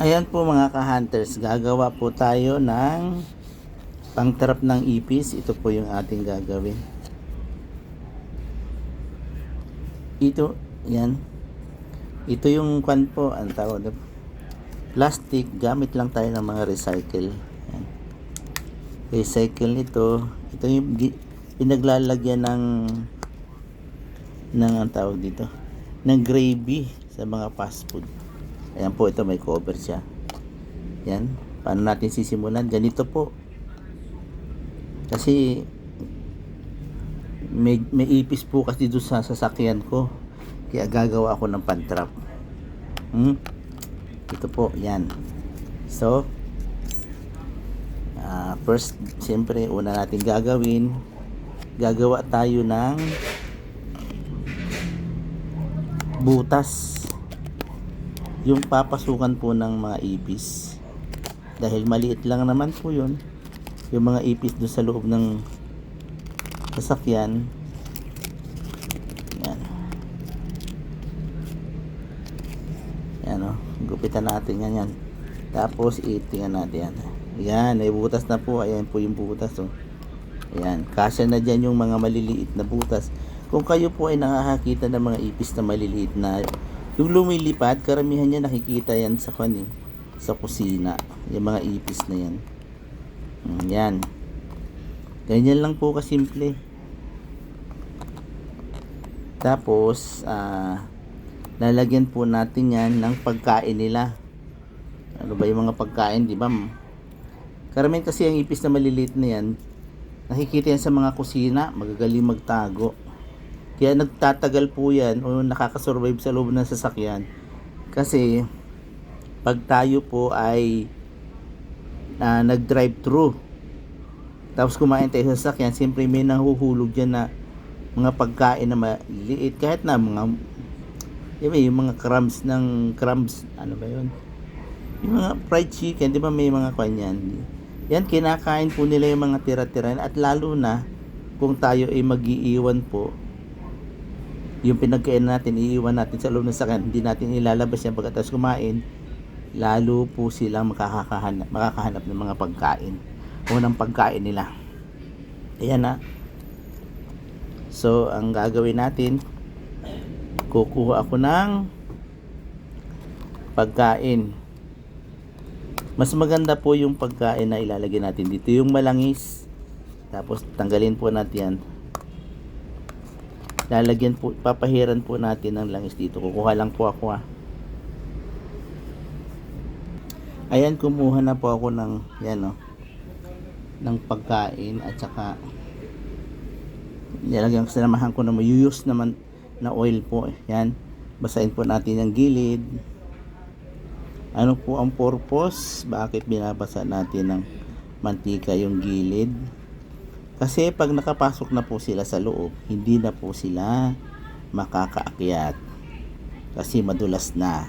Ayan po mga ka-hunters, gagawa po tayo ng pangtrap ng ipis. Ito po yung ating gagawin. Ito, yan. Ito yung kwan po, ang tawag. Plastic, gamit lang tayo ng mga recycle. Yan. Recycle nito. Ito yung pinaglalagyan ng ng ang tawag dito ng gravy sa mga fast food. Ayan po, ito may cover siya. Yan. Paano natin sisimulan? Ganito po. Kasi may, may ipis po kasi doon sa sasakyan ko. Kaya gagawa ako ng pantrap. Hmm? Ito po, yan. So, ah, first, siyempre, una natin gagawin, gagawa tayo ng butas yung papasukan po ng mga ipis. Dahil maliit lang naman po yun. Yung mga ipis doon sa loob ng sasakyan. Yan. Yan o gupitan natin yan yan. Tapos itingan natin yan. Yan may butas na po. Ayan po yung butas o Ayan, kasya na dyan yung mga maliliit na butas. Kung kayo po ay nakakakita ng mga ipis na maliliit na yung lumilipad, karamihan niya nakikita yan sa kan eh, sa kusina. Yung mga ipis na yan. Mm, Yan. Ganyan lang po kasimple. Tapos, ah, lalagyan po natin yan ng pagkain nila. Ano ba yung mga pagkain, di ba? Karamihan kasi ang ipis na maliliit na yan, nakikita yan sa mga kusina, magagaling magtago. Kaya nagtatagal po yan o nakakasurvive sa loob ng sasakyan. Kasi pag tayo po ay ah, nag-drive through tapos kumain tayo sa sasakyan, siyempre may nahuhulog dyan na mga pagkain na maliit. Kahit na mga yung, yung mga crumbs ng crumbs ano ba yun? Yung mga fried chicken di ba may mga kanyan yan, kinakain po nila yung mga tira-tira. At lalo na kung tayo ay mag-iiwan po yung pinagkain natin, iiwan natin sa loob ng sakyan, hindi natin ilalabas yan pagkatapos kumain, lalo po silang makakahanap, makakahanap ng mga pagkain o pagkain nila. Ayan na. So, ang gagawin natin, kukuha ako ng pagkain. Mas maganda po yung pagkain na ilalagay natin dito. Yung malangis. Tapos tanggalin po natin yan. Lalagyan po, papahiran po natin ng langis dito. Kukuha lang po ako ah. Ayan, kumuha na po ako ng, yan oh, ng pagkain at saka nilagyan ko sinamahan ko na use naman na oil po. Yan. Basahin po natin yung gilid. Ano po ang purpose? Bakit binabasa natin ng mantika yung gilid? Kasi pag nakapasok na po sila sa loob, hindi na po sila makakaakyat. Kasi madulas na.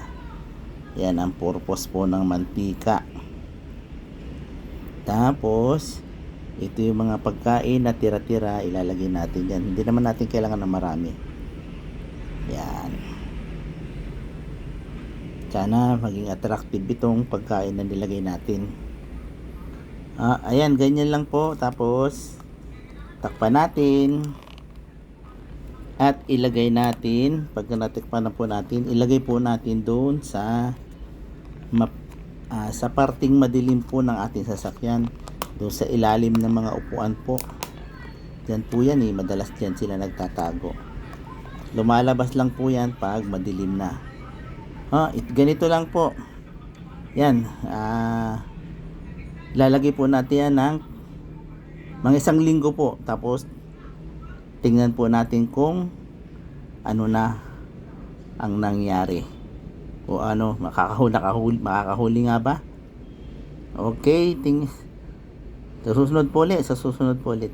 Yan ang purpose po ng mantika. Tapos, ito yung mga pagkain na tira-tira, ilalagay natin yan. Hindi naman natin kailangan ng marami. Yan. Sana maging attractive itong pagkain na nilagay natin. Ah, ayan, ganyan lang po. Tapos, takpan natin. At ilagay natin, pagka natikpan na po natin, ilagay po natin doon sa map, ah, sa parting madilim po ng ating sasakyan. Doon sa ilalim ng mga upuan po. Yan po yan eh, madalas dyan sila nagtatago. Lumalabas lang po yan pag madilim na. Ah, it, ganito lang po. Yan. Ah, lalagay po natin yan ng mga isang linggo po. Tapos, tingnan po natin kung ano na ang nangyari. O ano, makakahuli, nakahuli, makakahuli nga ba? Okay, ting sa susunod po ulit, sa susunod po ulit.